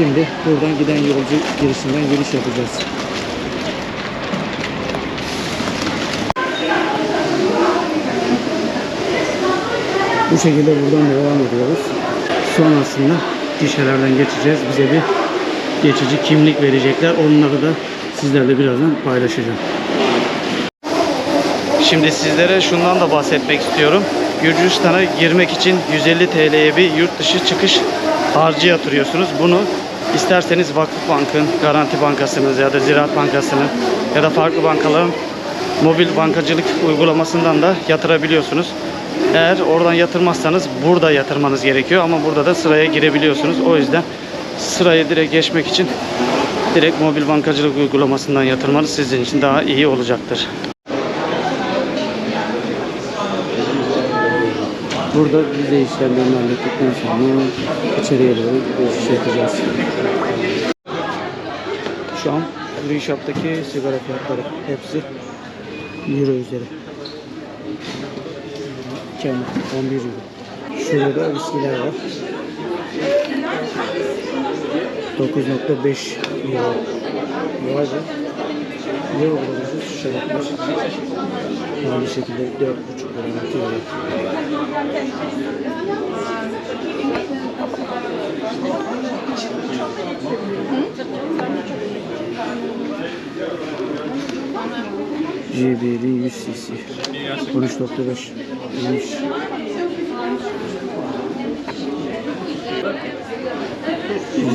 Şimdi buradan giden yolcu girişinden giriş yapacağız. Bu şekilde buradan devam ediyoruz. Sonrasında gişelerden geçeceğiz. Bize bir geçici kimlik verecekler. Onları da sizlerle birazdan paylaşacağım. Şimdi sizlere şundan da bahsetmek istiyorum. Gürcistan'a girmek için 150 TL'ye bir yurt dışı çıkış harcı yatırıyorsunuz. Bunu isterseniz Vakıfbank'ın, Garanti Bankası'nın ya da Ziraat Bankası'nın ya da farklı bankaların mobil bankacılık uygulamasından da yatırabiliyorsunuz. Eğer oradan yatırmazsanız burada yatırmanız gerekiyor ama burada da sıraya girebiliyorsunuz. O yüzden sıraya direkt geçmek için direkt mobil bankacılık uygulamasından yatırmanız sizin için daha iyi olacaktır. Burada vize işlemlerini hallettikten sonra içeriye doğru geçiş yapacağız. Şu an Free sigara fiyatları hepsi Euro üzeri. Kendi 11 Euro. Şurada da viskiler var. 9.5 Euro. Be. Euro burası şaraplar. Aynı şekilde 4.5 Euro. 6 Euro. JBL 100 cc 13.5 iyiymiş.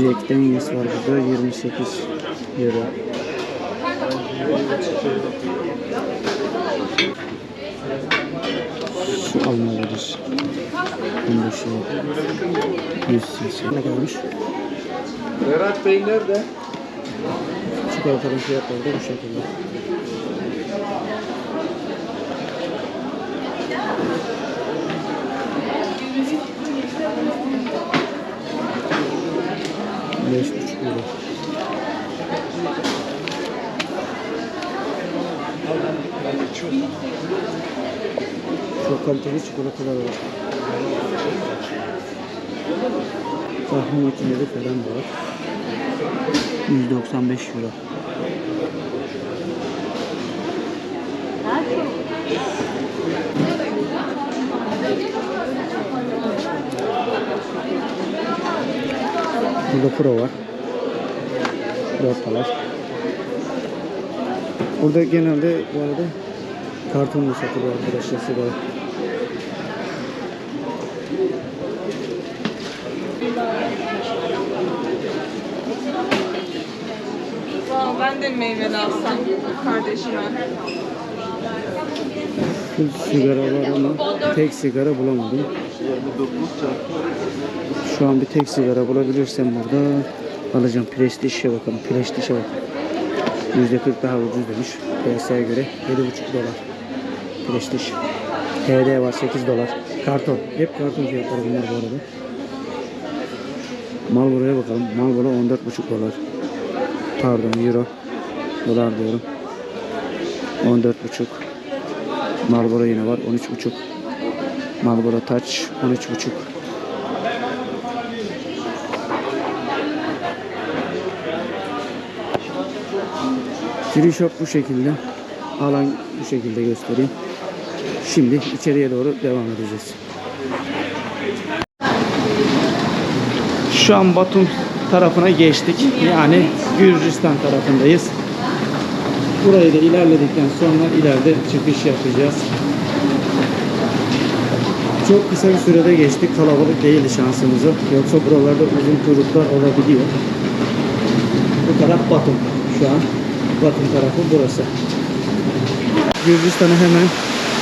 Jack'ten iyisi var burada 28 euro. Şu almalıdır. 15 euro. 100 cc. Ne kadarmış? Berat Bey nerede? Çikolatanın fiyatları da bu şekilde. Kaliteli çikolatalar var. Kahve makineleri falan var. 195 euro. Burada Pro var. 4 dolar. Burada genelde bu arada kartonla satılıyor arkadaşlar sigara. Vallahi ben de meyveli alsam kardeşime. Full sigara var ama tek sigara bulamadım. Şu an bir tek sigara bulabilirsem burada alacağım. Prestij'e bakalım. Prestij'e bak. %40 daha ucuz demiş. Piyasaya göre 7,5 dolar. Prestij. HD var 8 dolar. Karton. Hep karton fiyatları bunlar bu arada. Marlboro'ya bakalım. Marlboro 14,5 dolar. Pardon euro. Dolar diyorum. 14,5. Marlboro yine var 13,5. Marlboro Touch 13,5. Free Shop bu şekilde. Alan bu şekilde göstereyim. Şimdi içeriye doğru devam edeceğiz. Şu an Batum tarafına geçtik. Yani Gürcistan tarafındayız. Burayı da ilerledikten sonra ileride çıkış yapacağız. Çok kısa bir sürede geçtik. Kalabalık değildi şansımıza. Yoksa buralarda uzun kuyruklar olabiliyor. Bu taraf Batum şu an. Batum tarafı burası. Gürcistan'a hemen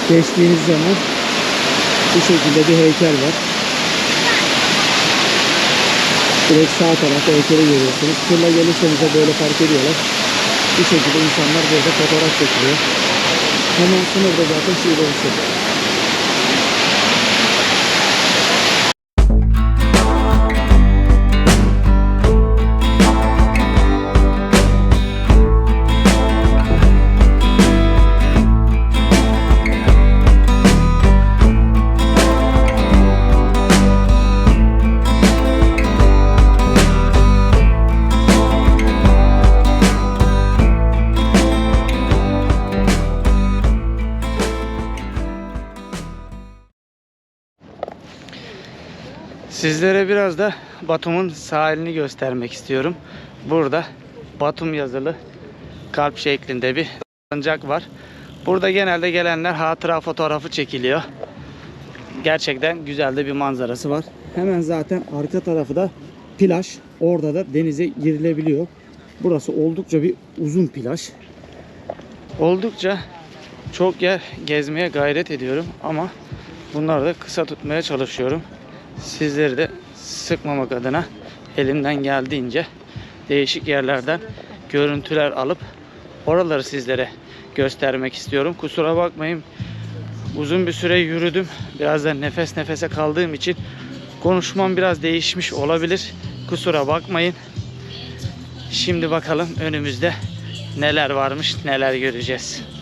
geçtiğiniz zaman bu şekilde bir heykel var. Direkt sağ tarafta heykeli görüyorsunuz. Tırla gelirseniz de böyle fark ediyorlar. Bu şekilde insanlar burada fotoğraf çekiliyor. Hemen sınırda zaten şubesi. Sizlere biraz da Batum'un sahilini göstermek istiyorum. Burada Batum yazılı kalp şeklinde bir salıncak var. Burada genelde gelenler hatıra fotoğrafı çekiliyor. Gerçekten güzel de bir manzarası var. Hemen zaten arka tarafı da plaj. Orada da denize girilebiliyor. Burası oldukça bir uzun plaj. Oldukça çok yer gezmeye gayret ediyorum ama bunları da kısa tutmaya çalışıyorum. Sizleri de sıkmamak adına elimden geldiğince değişik yerlerden görüntüler alıp oraları sizlere göstermek istiyorum. Kusura bakmayın uzun bir süre yürüdüm. Biraz da nefes nefese kaldığım için konuşmam biraz değişmiş olabilir. Kusura bakmayın. Şimdi bakalım önümüzde neler varmış, neler göreceğiz.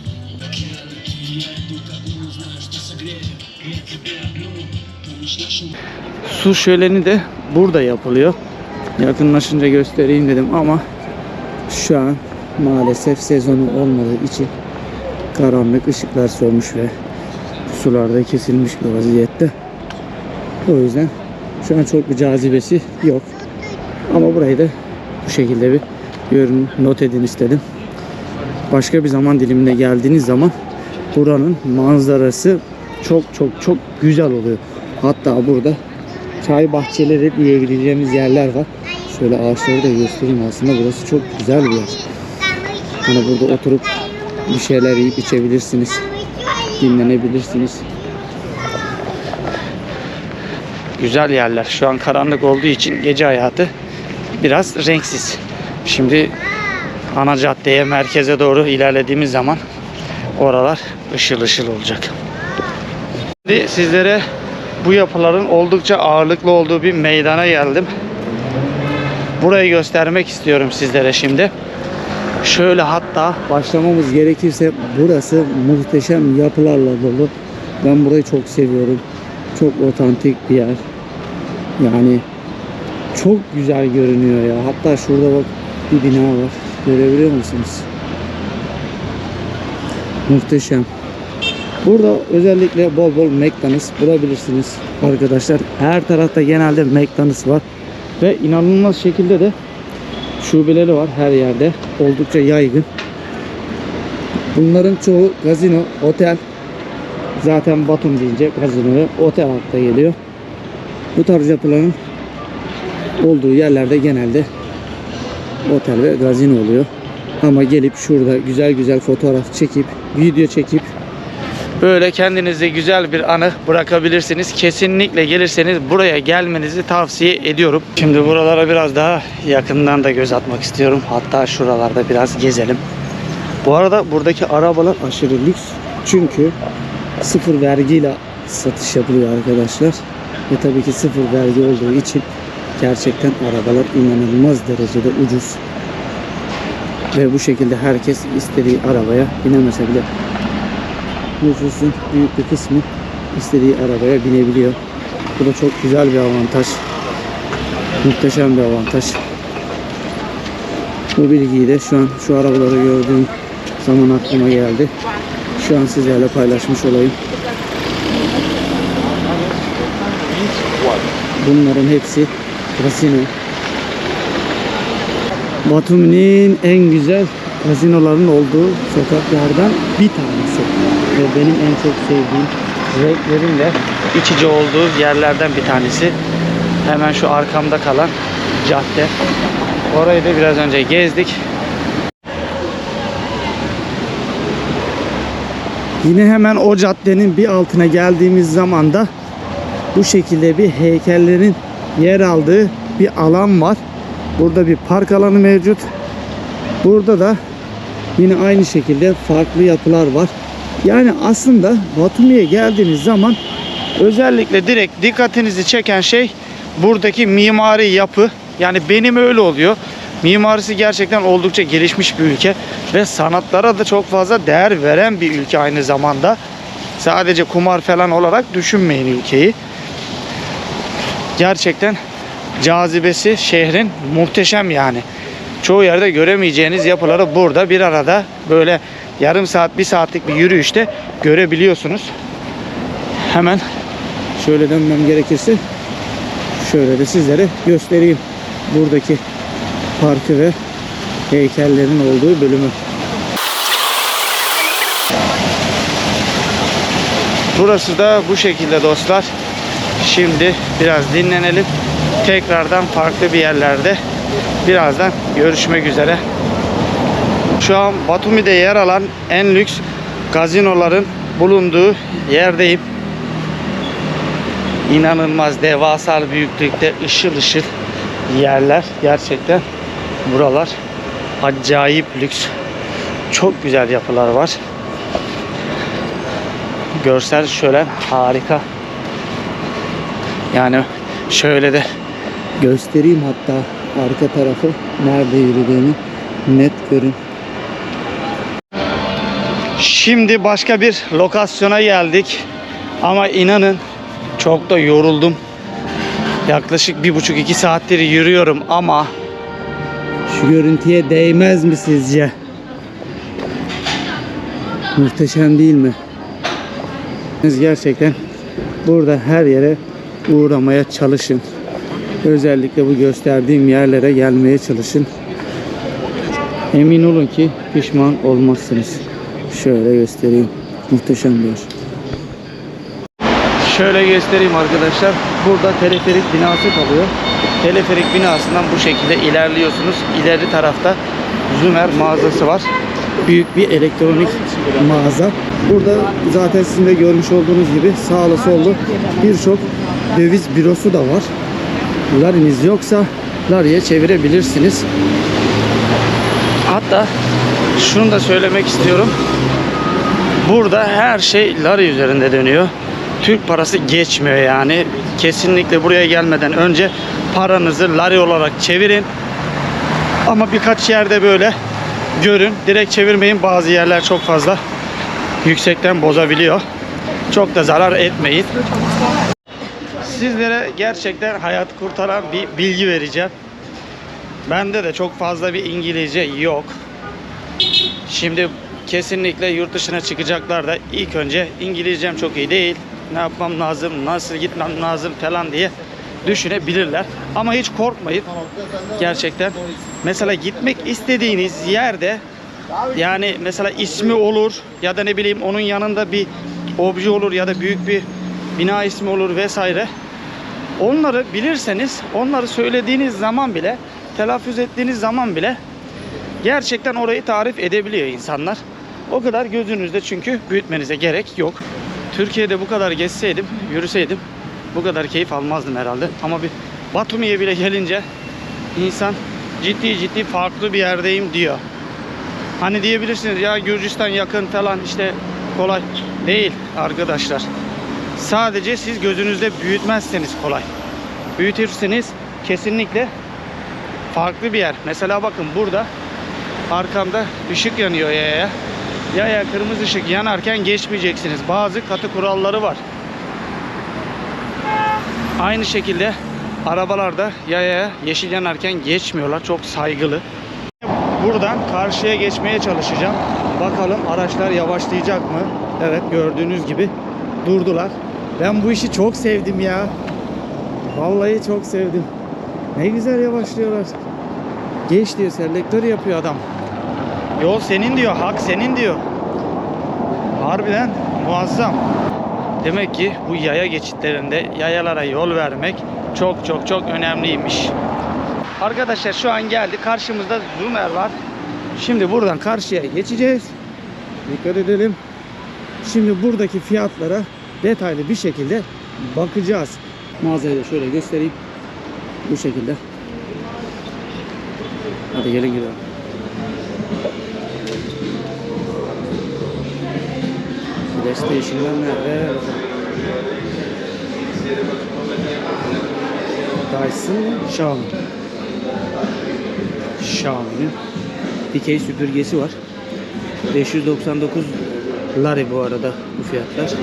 Su şöleni de burada yapılıyor. Yakınlaşınca göstereyim dedim ama şu an maalesef sezonu olmadığı için karanlık ışıklar sönmüş ve sularda kesilmiş bir vaziyette. O yüzden şu an çok bir cazibesi yok. Ama burayı da bu şekilde bir görün not edin istedim. Başka bir zaman diliminde geldiğiniz zaman buranın manzarası çok çok çok güzel oluyor. Hatta burada çay bahçeleri diyebileceğimiz yerler var. Şöyle ağaçları da göstereyim aslında burası çok güzel bir yer. Hani burada oturup bir şeyler yiyip içebilirsiniz. Dinlenebilirsiniz. Güzel yerler. Şu an karanlık olduğu için gece hayatı biraz renksiz. Şimdi ana caddeye, merkeze doğru ilerlediğimiz zaman oralar ışıl ışıl olacak. Şimdi sizlere bu yapıların oldukça ağırlıklı olduğu bir meydana geldim. Burayı göstermek istiyorum sizlere şimdi. Şöyle hatta başlamamız gerekirse burası muhteşem yapılarla dolu. Ben burayı çok seviyorum. Çok otantik bir yer. Yani çok güzel görünüyor ya. Hatta şurada bak bir bina var. Görebiliyor musunuz? Muhteşem. Burada özellikle bol bol McDonald's bulabilirsiniz arkadaşlar. Her tarafta genelde McDonald's var. Ve inanılmaz şekilde de şubeleri var her yerde. Oldukça yaygın. Bunların çoğu gazino, otel. Zaten Batum deyince gazino ve otel akla geliyor. Bu tarz yapıların olduğu yerlerde genelde otel ve gazino oluyor. Ama gelip şurada güzel güzel fotoğraf çekip, video çekip böyle kendinize güzel bir anı bırakabilirsiniz. Kesinlikle gelirseniz buraya gelmenizi tavsiye ediyorum. Şimdi buralara biraz daha yakından da göz atmak istiyorum. Hatta şuralarda biraz gezelim. Bu arada buradaki arabalar aşırı lüks. Çünkü sıfır vergiyle satış yapılıyor arkadaşlar. Ve tabii ki sıfır vergi olduğu için gerçekten arabalar inanılmaz derecede ucuz. Ve bu şekilde herkes istediği arabaya binemese bile nüfusun büyük bir kısmı istediği arabaya binebiliyor. Bu da çok güzel bir avantaj. Muhteşem bir avantaj. Bu bilgiyi de şu an şu arabaları gördüğüm zaman aklıma geldi. Şu an sizlerle paylaşmış olayım. Bunların hepsi kasino. Batumi'nin en güzel gazinoların olduğu sokaklardan bir tanesi. Ve benim en çok sevdiğim renklerin de iç olduğu yerlerden bir tanesi. Hemen şu arkamda kalan cadde. Orayı da biraz önce gezdik. Yine hemen o caddenin bir altına geldiğimiz zaman da bu şekilde bir heykellerin yer aldığı bir alan var. Burada bir park alanı mevcut. Burada da yine aynı şekilde farklı yapılar var. Yani aslında Batumi'ye geldiğiniz zaman özellikle direkt dikkatinizi çeken şey buradaki mimari yapı. Yani benim öyle oluyor. Mimarisi gerçekten oldukça gelişmiş bir ülke ve sanatlara da çok fazla değer veren bir ülke aynı zamanda. Sadece kumar falan olarak düşünmeyin ülkeyi. Gerçekten cazibesi şehrin muhteşem yani. Çoğu yerde göremeyeceğiniz yapıları burada bir arada böyle yarım saat bir saatlik bir yürüyüşte görebiliyorsunuz. Hemen şöyle dönmem gerekirse Şöyle de sizlere göstereyim buradaki parkı ve heykellerin olduğu bölümü. Burası da bu şekilde dostlar. Şimdi biraz dinlenelim. Tekrardan farklı bir yerlerde birazdan görüşmek üzere. Şu an Batumi'de yer alan en lüks gazinoların bulunduğu yerdeyim. İnanılmaz devasa büyüklükte ışıl ışıl yerler. Gerçekten buralar acayip lüks. Çok güzel yapılar var. Görsel şölen harika. Yani şöyle de göstereyim hatta arka tarafı nerede yürüdüğünü net görün. Şimdi başka bir lokasyona geldik. Ama inanın çok da yoruldum. Yaklaşık bir buçuk iki saattir yürüyorum ama şu görüntüye değmez mi sizce? Muhteşem değil mi? Siz gerçekten burada her yere uğramaya çalışın. Özellikle bu gösterdiğim yerlere gelmeye çalışın. Emin olun ki pişman olmazsınız. Şöyle göstereyim. Muhteşem bir yer. Şöyle göstereyim arkadaşlar. Burada teleferik binası kalıyor. Teleferik binasından bu şekilde ilerliyorsunuz. İleri tarafta Zümer mağazası var. Büyük bir elektronik mağaza. Burada zaten sizin de görmüş olduğunuz gibi sağlı sollu birçok döviz bürosu da var. Lariniz yoksa Lari'ye çevirebilirsiniz. Hatta şunu da söylemek istiyorum. Burada her şey Lari üzerinde dönüyor. Türk parası geçmiyor yani. Kesinlikle buraya gelmeden önce paranızı Lari olarak çevirin. Ama birkaç yerde böyle görün. Direkt çevirmeyin. Bazı yerler çok fazla yüksekten bozabiliyor. Çok da zarar etmeyin. Sizlere gerçekten hayat kurtaran bir bilgi vereceğim. Bende de çok fazla bir İngilizce yok. Şimdi kesinlikle yurt dışına çıkacaklar da ilk önce İngilizcem çok iyi değil. Ne yapmam lazım, nasıl gitmem lazım falan diye düşünebilirler. Ama hiç korkmayın. Gerçekten. Mesela gitmek istediğiniz yerde yani mesela ismi olur ya da ne bileyim onun yanında bir obje olur ya da büyük bir bina ismi olur vesaire. Onları bilirseniz, onları söylediğiniz zaman bile, telaffuz ettiğiniz zaman bile gerçekten orayı tarif edebiliyor insanlar. O kadar gözünüzde çünkü büyütmenize gerek yok. Türkiye'de bu kadar gezseydim, yürüseydim bu kadar keyif almazdım herhalde. Ama bir Batumi'ye bile gelince insan ciddi ciddi farklı bir yerdeyim diyor. Hani diyebilirsiniz ya Gürcistan yakın falan işte kolay değil arkadaşlar. Sadece siz gözünüzde büyütmezseniz kolay. Büyütürseniz kesinlikle farklı bir yer. Mesela bakın burada arkamda ışık yanıyor yaya. Yaya kırmızı ışık yanarken geçmeyeceksiniz. Bazı katı kuralları var. Aynı şekilde arabalarda yaya yeşil yanarken geçmiyorlar. Çok saygılı. Buradan karşıya geçmeye çalışacağım. Bakalım araçlar yavaşlayacak mı? Evet gördüğünüz gibi durdular. Ben bu işi çok sevdim ya. Vallahi çok sevdim. Ne güzel yavaşlıyorlar. Geç diyor selektör yapıyor adam. Yol senin diyor, hak senin diyor. Harbiden muazzam. Demek ki bu yaya geçitlerinde yayalara yol vermek çok çok çok önemliymiş. Arkadaşlar şu an geldi. Karşımızda Zoomer var. Şimdi buradan karşıya geçeceğiz. Dikkat edelim. Şimdi buradaki fiyatlara detaylı bir şekilde bakacağız. Mağazayı da şöyle göstereyim. Bu şekilde. Hadi gelin gidelim. PlayStation'lar nerede? Dyson? Xiaomi. Xiaomi'nin dikey süpürgesi var. 599 lari bu arada bu fiyatlar.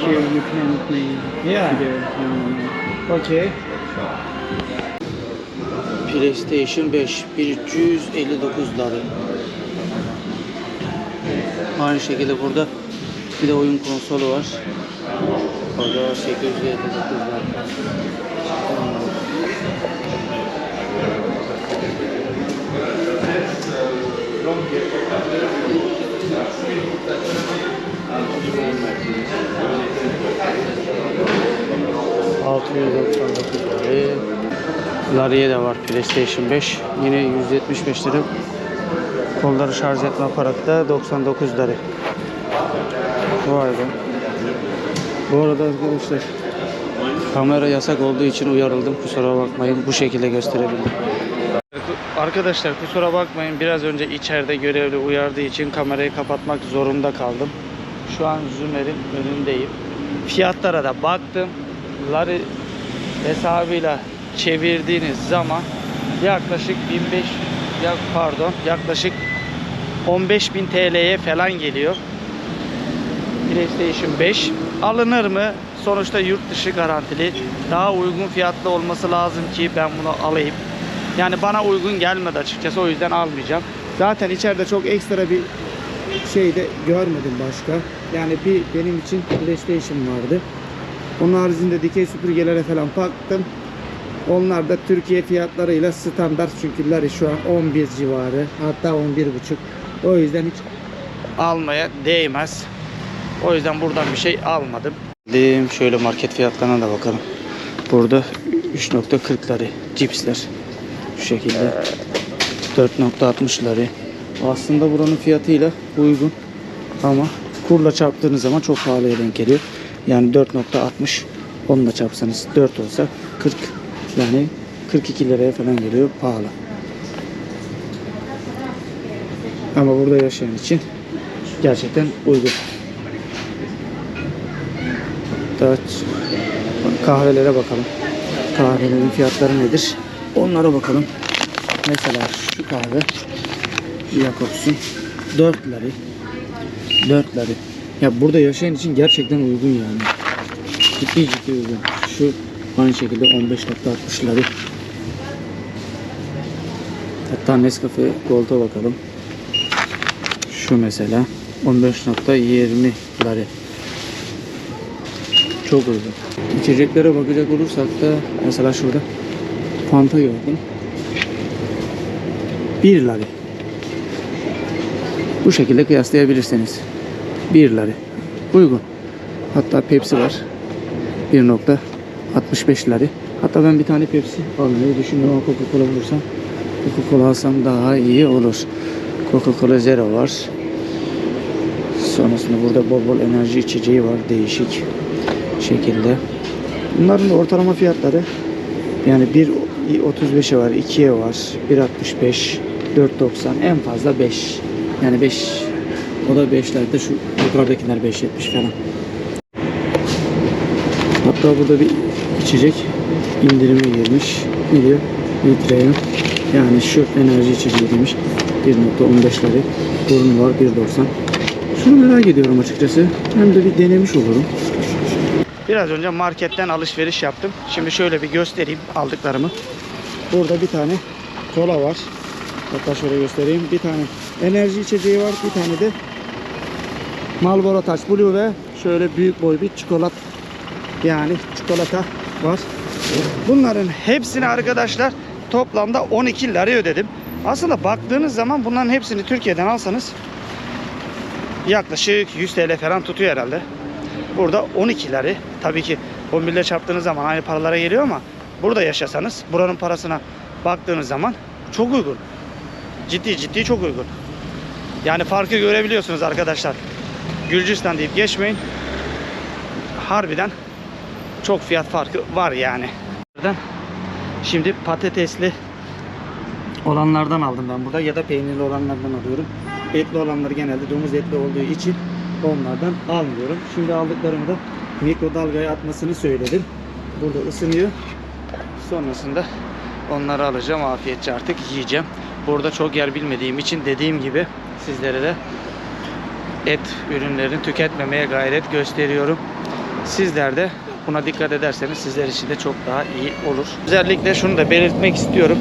Here you can play Yeah. Okay. PlayStation 5 1359 lira. Aynı şekilde burada bir de oyun konsolu var. Koda 859'lar. lira. Lariye de var PlayStation 5. Yine 175 lira. Kolları şarj etme aparatı da 99 lira. Vay be. Bu arada arkadaşlar kamera yasak olduğu için uyarıldım. Kusura bakmayın. Bu şekilde gösterebildim. Arkadaşlar kusura bakmayın. Biraz önce içeride görevli uyardığı için kamerayı kapatmak zorunda kaldım. Şu an Zümer'in önündeyim. Fiyatlara da baktım. Lari hesabıyla çevirdiğiniz zaman yaklaşık 1500 ya pardon yaklaşık 15.000 TL'ye falan geliyor. PlayStation 5 alınır mı? Sonuçta yurt dışı garantili. Daha uygun fiyatlı olması lazım ki ben bunu alayım. Yani bana uygun gelmedi açıkçası o yüzden almayacağım. Zaten içeride çok ekstra bir şey de görmedim başka. Yani bir benim için PlayStation vardı. Onun haricinde dikey süpürgelere falan baktım. Onlar da Türkiye fiyatlarıyla standart çünkü şu an 11 civarı hatta 11 buçuk. O yüzden hiç almaya değmez. O yüzden buradan bir şey almadım. Dim şöyle market fiyatlarına da bakalım. Burada 3.40 lari cipsler. Şu şekilde 4.60 lari. Aslında buranın fiyatıyla uygun ama kurla çarptığınız zaman çok pahalıya denk geliyor. Yani 4.60 onunla çarpsanız 4 olsa 40 yani 42 liraya falan geliyor pahalı. Ama burada yaşayan için gerçekten uygun. Evet. Kahvelere bakalım. Kahvelerin fiyatları nedir? Onlara bakalım. Mesela şu kahve Jacobs'un 4 lira. 4 lira. Ya burada yaşayan için gerçekten uygun yani. Ciddi ciddi uygun. Şu aynı şekilde 15.60 lira. Hatta Nescafe Gold'a bakalım. Şu mesela 15.20 lira. Çok uygun. İçeceklere bakacak olursak da mesela şurada Fanta gördüm. 1 lira. Bu şekilde kıyaslayabilirsiniz. 1 lira. Uygun. Hatta Pepsi var. 1.65 lira. Hatta ben bir tane Pepsi almayı düşünüyorum Coca-Cola bulursam Coca-Cola alsam daha iyi olur. Coca-Cola Zero var. Sonrasında burada bol bol enerji içeceği var. Değişik şekilde. Bunların ortalama fiyatları yani 1.35'e var, 2'ye var, 1.65, 4.90 en fazla 5. Yani 5 o da 5'lerde şu yukarıdakiler 5.70 falan. Hatta burada bir içecek indirime girmiş. Ne diyor? Litreye. Yani şu enerji içeceği demiş. 1.15 lira. Burun var 1.90. Şunu merak ediyorum açıkçası. Hem de bir denemiş olurum. Biraz önce marketten alışveriş yaptım. Şimdi şöyle bir göstereyim aldıklarımı. Burada bir tane kola var. Hatta şöyle göstereyim. Bir tane enerji içeceği var. Bir tane de Marlboro Touch Blue ve şöyle büyük boy bir çikolat yani çikolata var. Bunların hepsini arkadaşlar toplamda 12 lira ödedim. Aslında baktığınız zaman bunların hepsini Türkiye'den alsanız yaklaşık 100 TL falan tutuyor herhalde. Burada 12 lira. Tabii ki 11 ile çarptığınız zaman aynı paralara geliyor ama burada yaşasanız buranın parasına baktığınız zaman çok uygun. Ciddi ciddi çok uygun. Yani farkı görebiliyorsunuz arkadaşlar. Gürcistan deyip geçmeyin. Harbiden çok fiyat farkı var yani. Şimdi patatesli olanlardan aldım ben burada ya da peynirli olanlardan alıyorum. Etli olanları genelde domuz etli olduğu için onlardan almıyorum. Şimdi aldıklarımı da mikrodalgaya atmasını söyledim. Burada ısınıyor. Sonrasında onları alacağım. Afiyetçe artık yiyeceğim. Burada çok yer bilmediğim için dediğim gibi sizlere de et ürünlerini tüketmemeye gayret gösteriyorum. Sizler de buna dikkat ederseniz sizler için de çok daha iyi olur. Özellikle şunu da belirtmek istiyorum.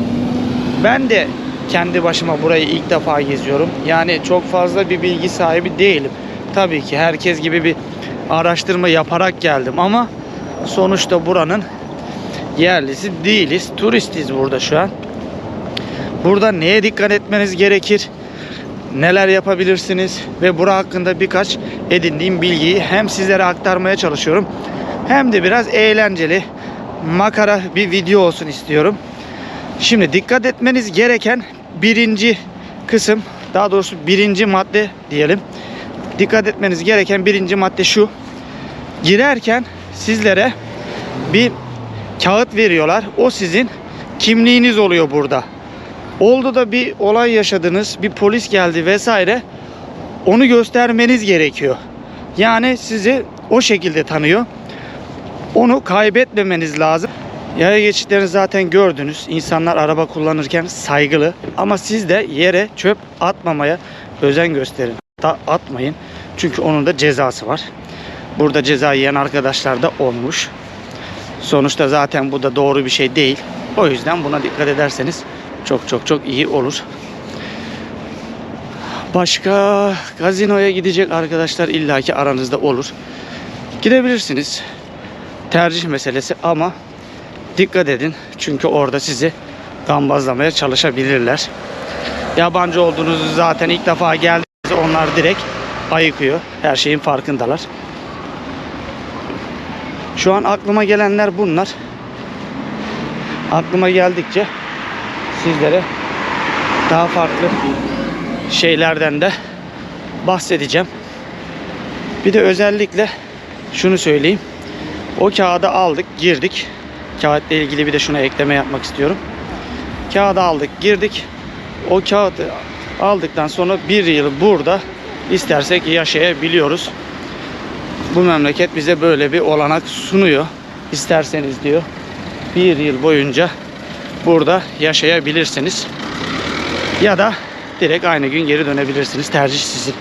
Ben de kendi başıma burayı ilk defa geziyorum. Yani çok fazla bir bilgi sahibi değilim. Tabii ki herkes gibi bir araştırma yaparak geldim ama sonuçta buranın yerlisi değiliz. Turistiz burada şu an. Burada neye dikkat etmeniz gerekir? Neler yapabilirsiniz? Ve bura hakkında birkaç edindiğim bilgiyi hem sizlere aktarmaya çalışıyorum. Hem de biraz eğlenceli, makara bir video olsun istiyorum. Şimdi dikkat etmeniz gereken birinci kısım, daha doğrusu birinci madde diyelim. Dikkat etmeniz gereken birinci madde şu. Girerken sizlere bir kağıt veriyorlar. O sizin kimliğiniz oluyor burada. Oldu da bir olay yaşadınız, bir polis geldi vesaire. Onu göstermeniz gerekiyor. Yani sizi o şekilde tanıyor. Onu kaybetmemeniz lazım. Yaya geçitlerini zaten gördünüz. İnsanlar araba kullanırken saygılı. Ama siz de yere çöp atmamaya özen gösterin. Da atmayın. Çünkü onun da cezası var. Burada ceza yiyen arkadaşlar da olmuş. Sonuçta zaten bu da doğru bir şey değil. O yüzden buna dikkat ederseniz çok çok çok iyi olur. Başka gazinoya gidecek arkadaşlar illaki aranızda olur. Gidebilirsiniz. Tercih meselesi ama dikkat edin. Çünkü orada sizi gambazlamaya çalışabilirler. Yabancı olduğunuzu zaten ilk defa geldiğinizde onlar direkt ayıkıyor. Her şeyin farkındalar. Şu an aklıma gelenler bunlar. Aklıma geldikçe sizlere daha farklı şeylerden de bahsedeceğim. Bir de özellikle şunu söyleyeyim. O kağıdı aldık, girdik. Kağıtla ilgili bir de şuna ekleme yapmak istiyorum. Kağıdı aldık, girdik. O kağıdı aldıktan sonra bir yıl burada istersek yaşayabiliyoruz. Bu memleket bize böyle bir olanak sunuyor. İsterseniz diyor bir yıl boyunca burada yaşayabilirsiniz. Ya da direkt aynı gün geri dönebilirsiniz. Tercih sizin.